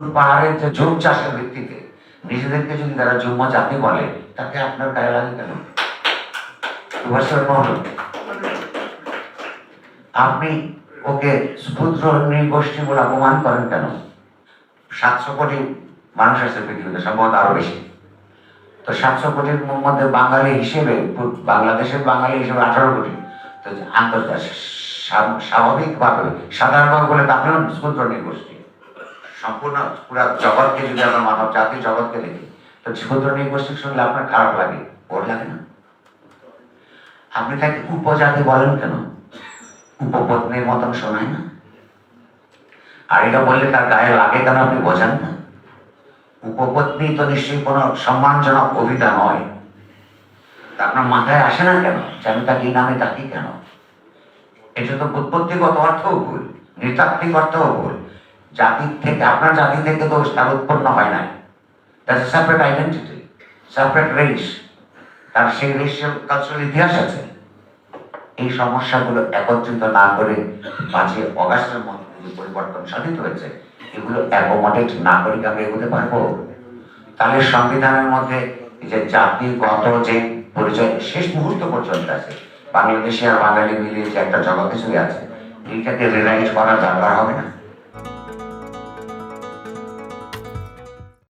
পাহাড়ের যে জুম চাষের ভিত্তিতে, নিজেদেরকে যদি তারা জুম্মা জাতি বলে তাতে আপনার গায়ে লাগে কেন? আপনি ওকে ক্ষুদ্র নৃগোষ্ঠী বলে অপমান করেন কেন? সাতশো কোটি মানুষ আছে পৃথিবীতে, সম্ভবত আরও বেশি। তো সাতশো কোটির মধ্যে বাঙালি হিসেবে, বাংলাদেশের বাঙালি হিসেবে আঠারো কোটি। তো আন্তর্জাতিক, স্বাভাবিকভাবে সাধারণভাবে বলে তো আপনিও ক্ষুদ্র নৃগোষ্ঠী। সম্পূর্ণ পুরা জগৎকে যদি আমরা মানব জাতি জগৎকে দেখি, তো ক্ষুদ্র নৃগোষ্ঠী শুনলে আপনার খারাপ লাগে? ওর লাগে না। আপনি তাকে উপজাতি বলেন কেন? উপপত্নীর মতন শোনায় না। আর এটা বললে তার গায়ে লাগে কেন আপনি বোঝেন না? উপপত্নী তো নিশ্চয়ই কোনো সম্মানজনক কবিতা নয়। তা আপনার মাথায় আসে না কেন? যে আমি তাকে নামে ডাকি কেন? এটা তো উৎপত্তিগত অর্থও ভুল, নৃতাত্ত্বিক অর্থও ভুল। জাতি থেকে, আপনার জাতি থেকে তো তার উৎপন্ন হয় নাই। সেপারেট আইডেন্টিটি সেপারেট রেস তার সেই রেশিয়াল কালচারাল ইতিহাস আছে। এই সমস্যাগুলো একত্রিত না করে অগাস্টের মধ্যে পরিবর্তন সাধিত হয়েছে, এগুলো অ্যাকোমোডেট না করে কি আমরা এগোতে পারব? তাহলে সংবিধানের মধ্যে যে জাতিগত যে পরিচয়, শেষ মুহূর্ত পর্যন্ত আছে। বাংলাদেশি আর বাঙালি মিলিয়ে যে একটা জগতে চলে আছে এইটাকে রিরাইট করার দরকার হবে না?